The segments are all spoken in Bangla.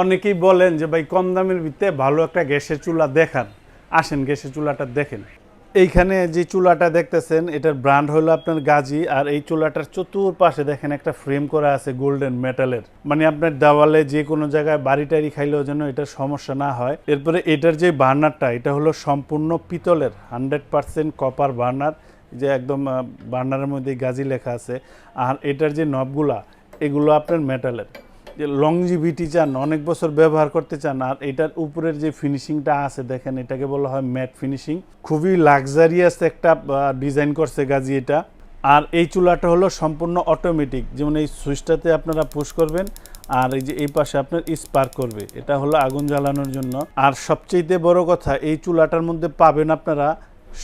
অনেকেই বলেন যে, ভাই, কম দামের ভিতরে ভালো একটা গ্যাসের চুলা দেখান। আসেন, গ্যাসের চুলাটা দেখেন। এইখানে যে চুলাটা দেখতেছেন, এটার ব্র্যান্ড হলো আপনার গাজী, আর এই চুলাটার চতুর্পাশে দেখেন একটা ফ্রেম করা আছে গোল্ডেন মেটালের। মানে আপনার দেওয়ালে যে কোনো জায়গায় বাড়ি টাড়ি খাইলেও যেন এটার সমস্যা না হয়। এরপরে এটার যে বার্নারটা, এটা হলো সম্পূর্ণ পিতলের, হান্ড্রেড পার্সেন্ট কপার বার্নার যে একদম বার্নারের মধ্যে গাজী লেখা আছে। আর এটার যে নবগুলা, এগুলো আপনার মেটালের। যে লংজিভিটি চান, অনেক বছর ব্যবহার করতে চান, আর এটার উপরের যে ফিনিশিংটা আছে, দেখেন এটাকে বলা হয় ম্যাট ফিনিশিং খুবই লাক্সারিয়াস একটা ডিজাইন করছে গাজি এটা। আর এই চুলাটা হলো সম্পূর্ণ অটোমেটিক যেমন এই সুইচটাতে আপনারা পুশ করবেন, আর এই যে এই পাশে আপনার স্পার্ক করবে। এটা হলো আগুন জ্বালানোর জন্য। আর সবচেয়ে বড় কথা, এই চুলাটার মধ্যে পাবেন আপনারা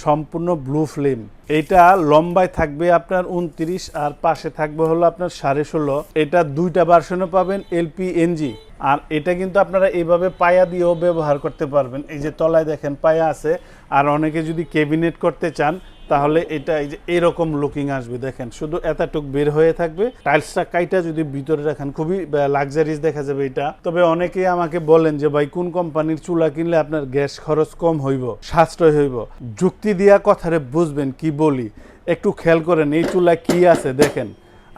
সম্পূর্ণ ব্লু ফ্লেম। এটা লম্বায় থাকবে আপনার উনত্রিশ, আর পাশে থাকবে হলো আপনার সাড়ে ষোলো। এটা দুইটা ভার্সনও পাবেন এলপি এনজি আর এটা কিন্তু আপনারা এইভাবে পায়া দিয়েও ব্যবহার করতে পারবেন। এই যে তলায় দেখেন পায়া আছে। আর অনেকে যদি ক্যাবিনেট করতে চান তাহলে এটা এই যে এরকম লুকিং আসবে, দেখেন। শুধু এতটুক বের হয়ে থাকবে। টাইলসটা কাইটা যদি ভিতরে রাখেন, খুবই লাক্সারিজ দেখা যাবে এটা। তবে অনেকেই আমাকে বলেন যে, ভাই, কোন কোম্পানির চুলা কিনলে আপনার গ্যাস খরচ কম হইব, সাশ্রয় হইব? যুক্তি দিয়া কথারে বুঝবেন কি বলি। একটু খেয়াল করেন, এই চুলা কি আছে? দেখেন,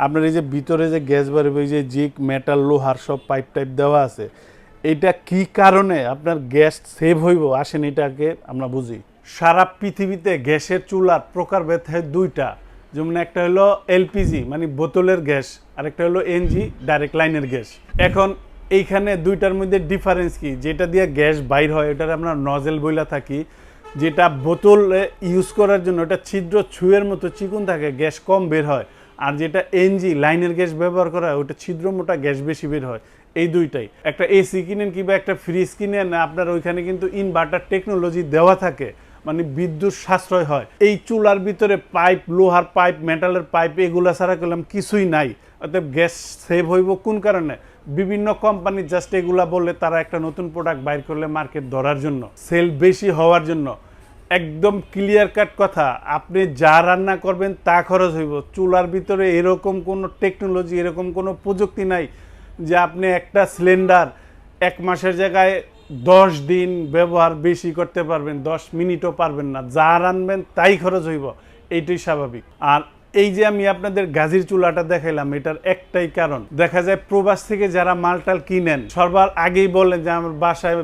আপনার এই যে ভিতরে যে গ্যাস বাড়বে এই যে জিক মেটাল লোহার সব পাইপ টাইপ দেওয়া আছে, এটা কি কারণে আপনার গ্যাস সেভ হইব? আসেন এটাকে আমরা বুঝি। সারা পৃথিবীতে গ্যাসের চুলার প্রকার প্রকারভেদ হয় দুইটা। যেমন একটা হলো এলপিজি মানে বোতলের গ্যাস, আর একটা হলো এনজি, ডাইরেক্ট লাইনের গ্যাস। এখন এইখানে দুইটার মধ্যে ডিফারেন্স কি? যেটা দিয়ে গ্যাস বাইর হয়, ওটার আমরা নজেল বইলা থাকি। যেটা বোতল ইউজ করার জন্য, ওটা ছিদ্র ছুঁয়ের মতো চিকুন থাকে, গ্যাস কম বের হয়। আর যেটা এনজি, লাইনের গ্যাস ব্যবহার করা হয়, ওটা ছিদ্র মোটা গ্যাস বেশি বের হয়। এই দুইটাই। একটা এসি কিনেন কিংবা একটা ফ্রিজ কিনেন, আপনার ওইখানে কিন্তু ইনভার্টার টেকনোলজি দেওয়া থাকে। মানে বিদ্যুৎ সাশ্রয় হয়। এই চুলার ভিতরে পাইপ, লোহার পাইপ মেটালের পাইপ, এগুলা ছাড়া করলাম কিছুই নাই। অতএব গ্যাস সেভ হইব কোন কারণে? বিভিন্ন কোম্পানি জাস্ট এগুলা বললে তারা একটা নতুন প্রোডাক্ট বাইর করলে মার্কেট ধরার জন্য সেল বেশি হওয়ার জন্য। একদম ক্লিয়ার কাট কথা, আপনি যা রান্না করবেন তা খরচ হইব। চুলার ভিতরে এরকম কোনো টেকনোলজি এরকম কোনো প্রযুক্তি নাই যে আপনি একটা সিলিন্ডার এক মাসের জায়গায় দশ দিন ব্যবহার বেশি করতে পারবেন, দশ মিনিটও পারবেন না। যা রানবেন তাই খরচ হইব, এইটাই স্বাভাবিক। আর এই যে আমি আপনাদের গাজির চুলাটা দেখাইলাম, এটার একটাই কারণ। দেখা যায় প্রবাস থেকে যারা মালটাল কিনেন, সবার আগেই বলেন যে আমার বাসায়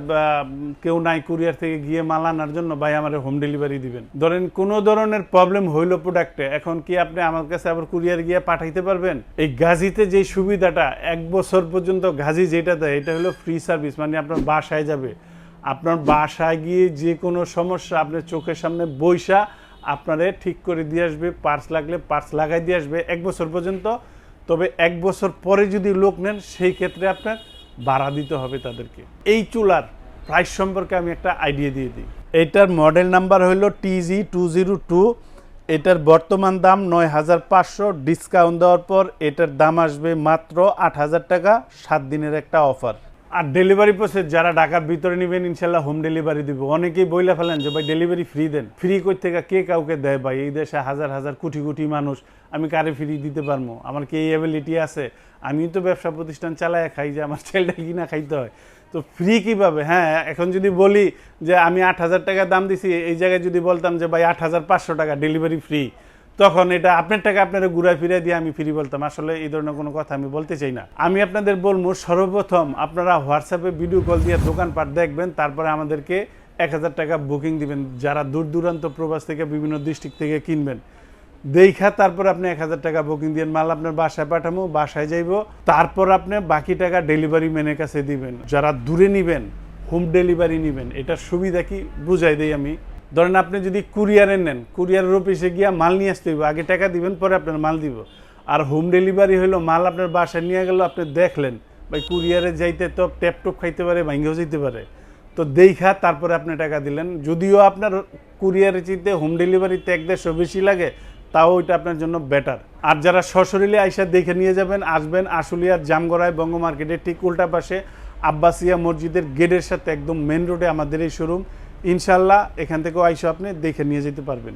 কেউ নাই, কুরিয়ার থেকে গিয়ে মাল আনার জন্য ভাই আমার হোম ডেলিভারি দিবেন। ধরেন কোনো ধরনের প্রবলেম হইল প্রোডাক্টে এখন কি আপনি আমার কাছে আবার কুরিয়ার গিয়ে পাঠাইতে পারবেন? এই গাজিতে যে সুবিধাটা, এক বছর পর্যন্ত গাজি যেটা দেয়, এটা হলো ফ্রি সার্ভিস মানে আপনার বাসায় যাবে। আপনার বাসায় গিয়ে যে কোনো সমস্যা আপনার চোখের সামনে বৈশা আপনারে ঠিক করে দিয়ে আসবে পার্স লাগলে পার্স লাগাই দিয়ে আসবে এক বছর পর্যন্ত। তবে এক বছর পরে যদি লোক নেন, সেই ক্ষেত্রে আপনার ভাড়া দিতে হবে তাদেরকে। এই চুলার প্রাইস সম্পর্কে আমি একটা আইডিয়া দিয়ে দিই। এটার মডেল নাম্বার হলো টিজি টু জিরো টু এটার বর্তমান দাম নয় হাজার পাঁচশো। ডিসকাউন্ট দেওয়ার পর এটার দাম আসবে মাত্র আট হাজার টাকা। সাত দিনের একটা অফার আর ডেলিভারি প্রসেস যারা ঢাকার ভিতরে নেবেন, ইনশাল্লাহ হোম ডেলিভারি দিব। অনেকেই বইলা ফেলেন যে, ভাই ডেলিভারি ফ্রি দেন। ফ্রি করতে কে কাউকে দেয়? ভাই, এই দেশে হাজার হাজার, কোটি কোটি মানুষ, আমি কারে ফ্রি দিতে পারব? আমার কি এই অ্যাবিলিটি আছে? আমি তো ব্যবসা প্রতিষ্ঠান চালায় খাই যে, আমার ছেলেটা কিনা খাইতে হয়? তো ফ্রি কীভাবে? হ্যাঁ এখন যদি বলি যে, আমি আট হাজার টাকা দাম দিছি। এই জায়গায় যদি বলতাম যে, ভাই, আট হাজার পাঁচশো টাকা ডেলিভারি ফ্রি তখন এটা আপনার টাকা আপনারা ঘুরায় ফিরে দিয়ে আমি ফ্রি বলতাম। আসলে এই ধরনের কোনো কথা আমি বলতে চাই না। আমি আপনাদের বলব, সর্বপ্রথম আপনারা হোয়াটসঅ্যাপে ভিডিও কল দিয়ে দোকানপাট দেখবেন, তারপরে আমাদেরকে এক হাজার টাকা বুকিং দিবেন। যারা দূর দূরান্ত প্রবাস থেকে, বিভিন্ন ডিস্ট্রিক্ট থেকে কিনবেন, দেখা তারপর আপনি এক হাজার টাকা বুকিং দিয়ে মাল আপনার বাসায় পাঠাবো বাসায় যাইবো। তারপর আপনি বাকি টাকা ডেলিভারি ম্যানের কাছে দিবেন। যারা দূরে নিবেন হোম ডেলিভারি নেবেন, এটার সুবিধা কি? বুঝাই দেই আমি। ধরেন আপনি যদি কুরিয়ারে নেন, কুরিয়ারের অফিসে গিয়া মাল নিয়ে আসতে হইব, আগে টাকা দিবেন, পরে আপনার মাল দিব। আর হোম ডেলিভারি হলো মাল আপনার বাসায় নিয়ে গেল, আপনি দেখলেন, ভাই কুরিয়ারে যাইতে তো ট্যাপটপ খাইতে পারে ভাঙ্গেও যেতে পারে। তো দেখা তারপরে আপনি টাকা দিলেন। যদিও আপনার কুরিয়ারে চিনতে হোম ডেলিভারিতে এক দেড়শো বেশি লাগে, তাও ওইটা আপনার জন্য বেটার। আর যারা সশরীরে আইসা দেখে নিয়ে যাবেন, আসবেন আশুলিয়ার জামগড়ায় বঙ্গ মার্কেটের ঠিক উল্টা পাশে আব্বাসিয়া মসজিদের গেটের সাথে একদম মেন রোডে আমাদের এই শোরুম ইনশাল্লাহ এখান থেকেও আইসো আপনি দেখে নিয়ে যেতে পারবেন।